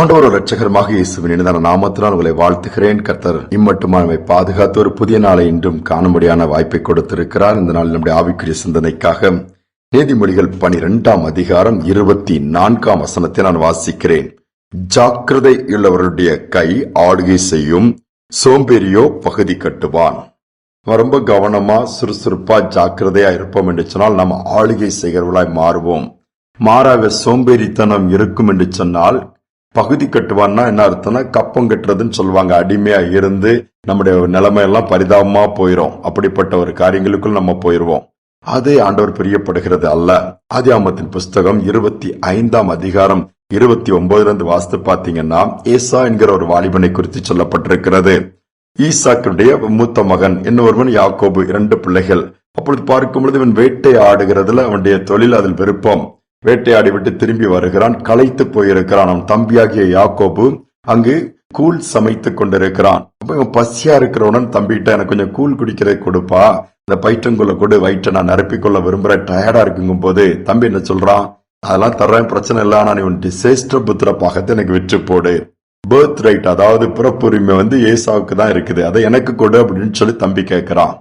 ஆண்டவர் ரட்சகரமாக இயேசுவின் இனிதான நாமத்தினால் உங்களை வாழ்த்துகிறேன். கர்த்தர் இம்மட்டுமா நம்மை பாதுகாத்து ஒரு புதிய நாளை இன்றும் காணும்படியான வாய்ப்பை கொடுத்திருக்கிறார். இந்த நாள் நம்முடைய ஆவிக்குரிய சிந்தனைக்காக நீதிமொழிகள் பனிரெண்டாம் அதிகாரம் இருபத்தி நான்காம் வசனத்தை நான் வாசிக்கிறேன். ஜாக்கிரதை உள்ளவருடைய கை ஆளுகை செய்யும் சோம்பேறியோ பகுதி கட்டுவான். ரொம்ப கவனமா சுறுசுறுப்பா ஜாக்கிரதையா இருப்போம் என்று சொன்னால் நாம் ஆளுகை செய்கிறவர்களாய் மாறுவோம். மாறாக சோம்பேறித்தனம் இருக்கும் என்று சொன்னால் பகுதி கட்டுவான்னா என்ன அர்த்தம்னா கப்பம் கட்டுறதுன்னு சொல்லுவாங்க. அடிமையா இருந்து நம்முடைய நிலைமையெல்லாம் பரிதாபமா போயிரும். அப்படிப்பட்ட ஒரு காரியங்களுக்குள் நம்ம போயிருவோம். அதே ஆண்டவர் பிரியப்படுகிறது அல்ல. ஆதியாமத்தின் புஸ்தகம் இருபத்தி ஐந்தாம் அதிகாரம் இருபத்தி ஒன்பதுல இருந்து வாசித்து பாத்தீங்கன்னா ஏசா என்கிற ஒரு வாலிபனை குறித்து சொல்லப்பட்டிருக்கிறது. ஈசாக்கினுடைய மூத்த மகன் இன்னொருவன் யாக்கோபு இரண்டு பிள்ளைகள். அப்பொழுது பார்க்கும் பொழுது இவன் வேட்டை ஆடுகிறதுல அவனுடைய தொழில் அதில் விருப்பம். வேட்டையாடி விட்டு திரும்பி வருகிறான் களைத்து போயிருக்கிறான். அவன் தம்பியாகிய யாக்கோபு அங்கு கூழ் சமைத்துக் கொண்டிருக்கிறான். அப்ப இவன் பசியா இருக்கிறவனன் தம்பிகிட்ட எனக்கு கொஞ்சம் கூழ் குடிக்கிறதை கொடுப்பா. இந்த பயிற்றங்குள்ள கொடு வயிற்றை நான் நிரப்பிக்கொள்ள விரும்புறேன். டயர்டா இருக்குங்கும் போது தம்பி என்ன சொல்றான் அதெல்லாம் தர்றேன் பிரச்சனை இல்லை. நான் நீ டிசேஸ்டர் புத்திர பாகத்தை எனக்கு விற்று போடு. பேர்த் ரைட் அதாவது பிறப்புரிமை வந்து ஏசாவுக்கு தான் இருக்குது. அதை எனக்கு கொடு அப்படின்னு சொல்லி தம்பி கேட்கிறான்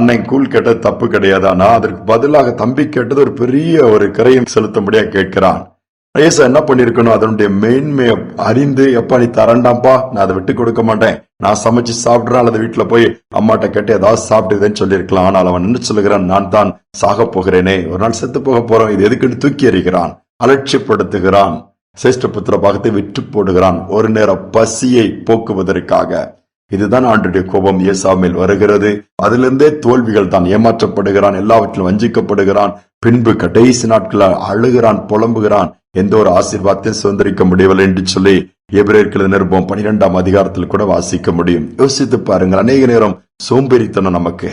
அன்னை கூழ் கேட்டது தப்பு கிடையாது. ஆனா அதற்கு பதிலாக தம்பி கேட்டது ஒரு பெரிய ஒரு கரையும் செலுத்தும்படியா கேட்கிறான். ஏசா என்ன பண்ணிருக்கணும்? அதனுடைய மேன்மையை அறிந்து எப்ப நீ தரண்டாம்ப்பா நான் அதை விட்டு கொடுக்க மாட்டேன். நான் சமைச்சு சாப்பிடுறேன் அல்லது வீட்டுல போய் அம்மாட்ட கேட்டு ஏதாவது சாப்பிட்டுதுன்னு சொல்லியிருக்கலாம். ஆனால் அவன் என்ன சொல்லுகிறான்? நான் தான் சாக போகிறேனே. ஒரு நாள் செத்து போக போறோம். இது எதுக்குன்னு தூக்கி எறிகிறான். அலட்சியப்படுத்துகிறான். சிரேஷ்ட புத்திர பாகத்தை விற்று போடுகிறான். ஒரு நேர பசியை போக்குவதற்காக. இதுதான் ஆண்டுடைய கோபம். ஏசா மேல் வருகிறது. அதிலிருந்தே தோல்விகள் தான் ஏமாற்றப்படுகிறான். எல்லாவற்றிலும் வஞ்சிக்கப்படுகிறான். பின்பு கடைசி நாட்களில் அழுகிறான் புலம்புகிறான். எந்த ஒரு ஆசீர்வாதத்தையும் சுதந்திரிக்க முடியவில்லை என்று சொல்லி எபிரேற்கிறது நிருபம் பனிரெண்டாம் அதிகாரத்தில் கூட வாசிக்க முடியும். யோசித்து பாருங்கள். அநேக நேரம் சோம்பேறித்தனம் நமக்கு.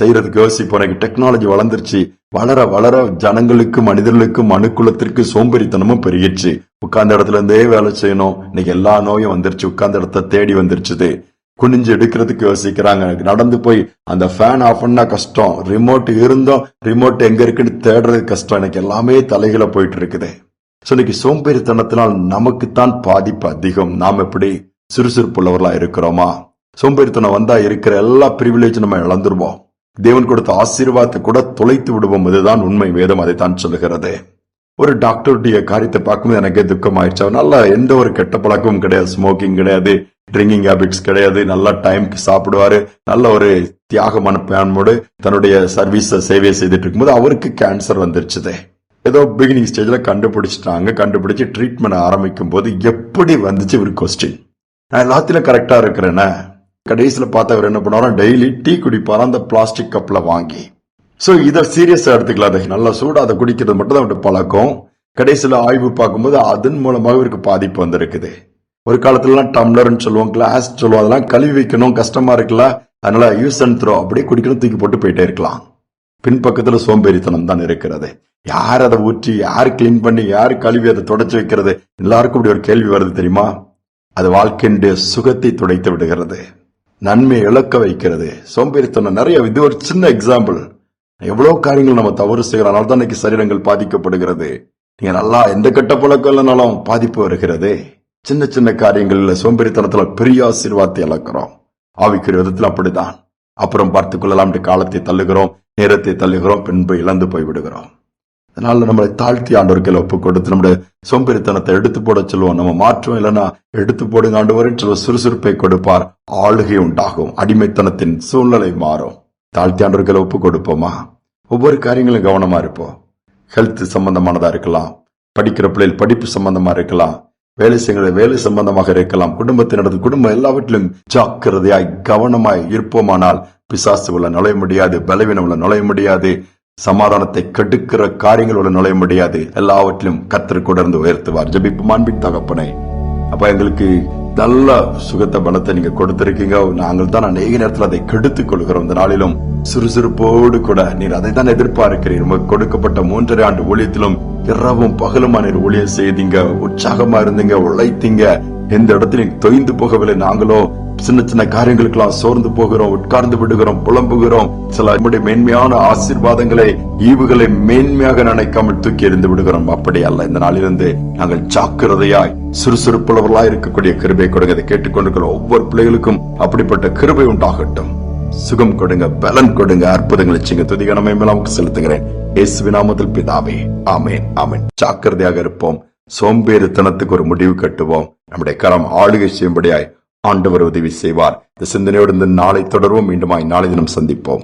செய்யறதுக்கு யோசிப்போம். எனக்கு டெக்னாலஜி வளர்ந்துருச்சு. வளர வளர ஜனங்களுக்கும் மனிதர்களுக்கும் அணுக்குலத்திற்கு சோம்பேறித்தனமும் பெருகிடுச்சு. உட்கார்ந்த இடத்துல இருந்தே வேலை செய்யணும். இன்னைக்கு எல்லா நோயும் வந்துருச்சு. உட்கார்ந்த இடத்த தேடி வந்துருச்சுது. குனிஞ்சு எடுக்கிறதுக்கு யோசிக்கிறாங்க. நடந்து போய் அந்த ஃபேன் ஆஃப் பண்ணா கஷ்டம். ரிமோட் இருந்தோம் ரிமோட் எங்க இருக்குன்னு தேடுறது கஷ்டம். எனக்கு எல்லாமே தலைகளை போயிட்டு இருக்குது சோ இன்னைக்கு சோம்பேறித்தனத்தினால் நமக்குத்தான் பாதிப்பு அதிகம். நாம் எப்படி சுறுசுறுப்புள்ளவர்களா இருக்கிறோமா? சோம்பேறித்தனம் வந்தா இருக்கிற எல்லா பிரிவிலேஜும் நம்ம இழந்துருவோம். தேவன் கொடுத்த ஆசீர்வாதத்தை கூட தொலைத்து விடுவோம். இதுதான் உண்மை. வேதம் அதைத்தான் சொல்லுகிறது. ஒரு டாக்டருடைய காரியத்தை பார்க்கும்போது எனக்கே துக்கம் ஆயிடுச்சு எந்த ஒரு கெட்ட பழக்கமும் கிடையாது. ஸ்மோக்கிங் கிடையாது. ட்ரிங்கிங் ஹேபிட்ஸ் கிடையாது. நல்ல டைம்க்கு சாப்பிடுவாரு. நல்ல ஒரு தியாகமான பேனோடு தன்னுடைய சர்வீஸை சேவையை செய்துட்டு இருக்கும்போது அவருக்கு கேன்சர் வந்துருச்சுதே. ஏதோ பிகினிங் ஸ்டேஜில் கண்டுபிடிச்சிட்டாங்க. கண்டுபிடிச்சு ட்ரீட்மெண்ட் ஆரம்பிக்கும் போது எப்படி வந்துச்சு ஒரு கொஸ்டின் நான் எல்லாத்திலும் கரெக்டாக இருக்கிறேனே. கடைசியில் பார்த்து அவர் என்ன பண்ணுவாரா டெய்லி டீ குடிப்பாரு? அந்த பிளாஸ்டிக் கப்பில் வாங்கி. ஸோ இதை சீரியஸாக எடுத்துக்கலாம் அதை நல்லா சூடாக அதை குடிக்கிறது மட்டும் தான் அவருடைய பழக்கம். கடைசியில் ஆய்வு பார்க்கும்போது அதன் மூலமாக இவருக்கு பாதிப்பு வந்திருக்குது. ஒரு காலத்துல டம்ளர்னு சொல்லுவோம் கிளாஸ் சொல்லுவோம் அதெல்லாம் கழுவி வைக்கணும் கஷ்டமா இருக்குல்ல. அதனால யூஸ் அண்ட் த்ரோ அப்படியே குடிக்கணும் தூக்கி போட்டு போயிட்டே இருக்கலாம். பின்பக்கத்துல சோம்பேறித்தனம் தான் இருக்கிறது. யார் அதை ஊற்றி யார் கிளீன் பண்ணி யார் கழுவி அதை தொடச்சி வைக்கிறது? எல்லாருக்கும் இப்படி ஒரு கேள்வி வருது தெரியுமா? அது வாழ்க்கையுடைய சுகத்தை துடைத்து விடுகிறது. நன்மை இழக்க வைக்கிறது. சோம்பேறித்தனம் நிறைய இது ஒரு சின்ன எக்ஸாம்பிள் எவ்வளவு காரியங்கள் நம்ம தவறு செய்கிறோம் அதனால தான் இன்னைக்கு சரீரங்கள் பாதிக்கப்படுகிறது. நீங்க நல்லா எந்த கெட்ட பழக்கம் இல்லைனாலும் பாதிப்பு வருகிறது. சின்ன சின்ன காரியங்களில் சோம்பேறித்தனத்துல பெரிய ஆசீர்வாதத்தை இழக்கிறோம். ஆவிக்குரிய விதத்தில் அப்படிதான் அப்புறம் பார்த்து கொள்ளலாம் காலத்தை தள்ளுகிறோம் நேரத்தை தள்ளுகிறோம் பின்பு இழந்து போய் விடுகிறோம். அதனால நம்மளை தாழ்த்தி ஆண்டவர்கள் ஒப்பு கொடுத்து நம்முடைய சோம்பேறித்தனத்தை எடுத்து போட சொல்லுவோம் நம்ம மாற்றம் இல்லைன்னா எடுத்து போடுங்க ஆண்டவரின் சொல்ல சுறுசுறுப்பை கொடுப்பார். ஆளுகை உண்டாகும் அடிமைத்தனத்தின் சூழ்நிலை மாறும். தாழ்த்தி ஆண்டவர்களை ஒப்பு கொடுப்போமா? ஒவ்வொரு காரியங்களும் கவனமா இருப்போம். ஹெல்த் சம்பந்தமானதா இருக்கலாம். படிக்கிற பிள்ளைகள் படிப்பு சம்பந்தமா இருக்கலாம். வேலை செய்கிற வேலை சம்பந்தமாக இருக்கலாம். குடும்பத்தினரது குடும்பம் எல்லாவற்றிலும் ஜாக்கிரதையாய் கவனமாய் இருப்போமானால் பிசாசு உள்ள நுழைய முடியாது பலவீனம் உள்ள நுழைய முடியாது சமாதானத்தை கெடுக்கிற காரியங்கள் உள்ள நுழைய முடியாது. எல்லாவற்றிலும் கத்தர் தொடர்ந்து உயர்த்துவார். ஜபிப்பு மாண்பின் தகப்பனை அப்ப எங்களுக்கு நல்ல சுகத்த பலத்தை நீங்க கொடுத்திருக்கீங்க. நாங்கள் தான் அநேக நேரத்தில் அதை கெடுத்துக் கொள்கிறோம். இந்த நாளிலும் சுறுசுறுப்போடு கூட நீர் அதை தான் எதிர்பார்க்கிறீர் கொடுக்கப்பட்ட மூன்றரை ஆண்டு ஊழியத்திலும் இரவும் பகலுமா நீர் ஊழியம் செய்தீங்க உற்சாகமா இருந்தீங்க உழைத்தீங்க. எந்த இடத்திலும் தொய்ந்து போகவில்லை நாங்களோ. சின்ன சின்ன காரியங்களுக்கெல்லாம் சோர்ந்து போகிறோம் உட்கார்ந்து விடுகிறோம் புலம்புகிறோம். சில நம்முடைய மேன்மையான ஆசீர்வாதங்களை ஈவுகளை மேன்மையாக நினைக்காமல் தூக்கி எறிந்து விடுகிறோம். அப்படி அல்ல இந்த நாளிலிருந்து நாங்கள் ஜாக்கிரதையாய் சுறுசுறுப்புள்ளவர்களாய் இருக்கக்கூடிய கிருபை கொடுங்க. இதை கேட்டுக்கொண்டிருக்கிற ஒவ்வொரு பிள்ளைகளுக்கும் அப்படிப்பட்ட கிருபை உண்டாகட்டும். சுகம் கொடுங்க பலன் கொடுங்க அற்புதங்களை செய்யுங்க. துதிகணமை மேலாமுக்கு செலுத்துகிறேன். இயேசுவின் நாமத்தில் பிதாவே ஆமேன் ஆமேன். ஜாக்கிரதையாக இருப்போம். சோம்பேறித்தனத்துக்கு ஒரு முடிவு கட்டுவோம். நம்முடைய கரம் ஆளுகை செய்யும்படியாய் ஆண்டவர் உதவி செய்வார். இந்த சிந்தனையோடு இந்த நாளை தொடர்வோம். மீண்டுமாய் நாளை தினம் சந்திப்போம்.